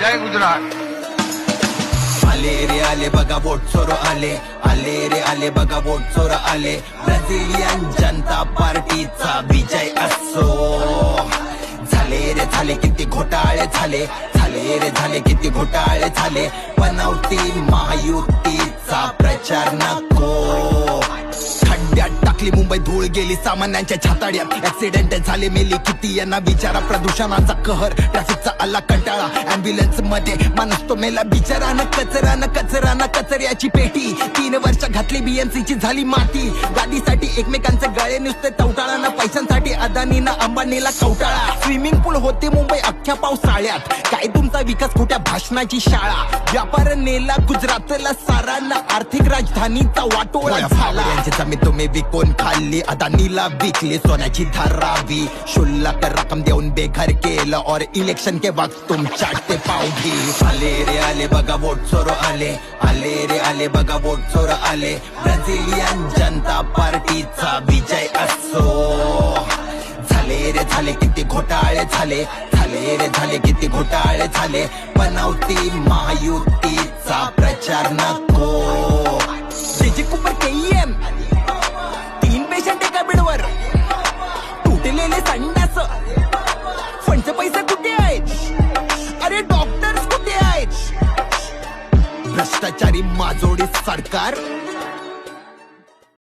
जय गुजरात. आले रे आले बघा बोट चोर आले. आले रे आले बघा बोट चोर आले. ब्राझिलियन जनता पार्टीचा विजय असो. झाले रे झाले किती घोटाळे झाले. झाले रे झाले किती घोटाळे झाले. बनवती महायुतीचा प्रचार नको. मुंबई धूळ गेली सामान्यांच्या छाताड्यात. ऍक्सिडेंट झाले मेली किती यांना बिचारा प्रदूषणाचा कहर. ट्रॅफिकचा आला कंटाळा अँब्युलन्समध्ये माणूस तो मेला बिचारानं कचरा न कचऱ्याची पेटी. तीन वर्ष घातली बीएमसी ची झाली माती. गाडी एकमेकांचे गळे नुसते तवटाळानं पैशांसाठी अदानीनं अंबानीला कवटाळा. स्विमिंग पूल होते मुंबई अख्ख्या पावसाळ्यात. काय तुमचा विकास खोट्या भाषणाची शाळा? व्यापार नेला गुजरातला सारांना आर्थिक राजधानीचा वाटोळा झाला. यांची जमीन तुम्ही विकून खाल्ली अदानीला विकली सोन्याची धारावी. शुल्लक रक्कम देऊन बेघर केलं और इलेक्शन के वक्त तुम चाटते पावगी. आले रे आले बघा वोट चोर आले. आले रे आले बघा वोट चोर आले. ब्राझिलियन जनता पार्टीचा विजय असो. झाले रे झाले किती घोटाळे झाले. झाले रे झाले किती घोटाळे झाले. बनवती महायुतीचा प्रचार नको. जे कुपर केईएम तीन पेशंट एका बेडवर. तुटलेले संडास. फंडचे पैसे कुठे आहेत? अरे डॉक्टर्स कुठे आहेत? भ्रष्टाचारी माजोडी सरकार?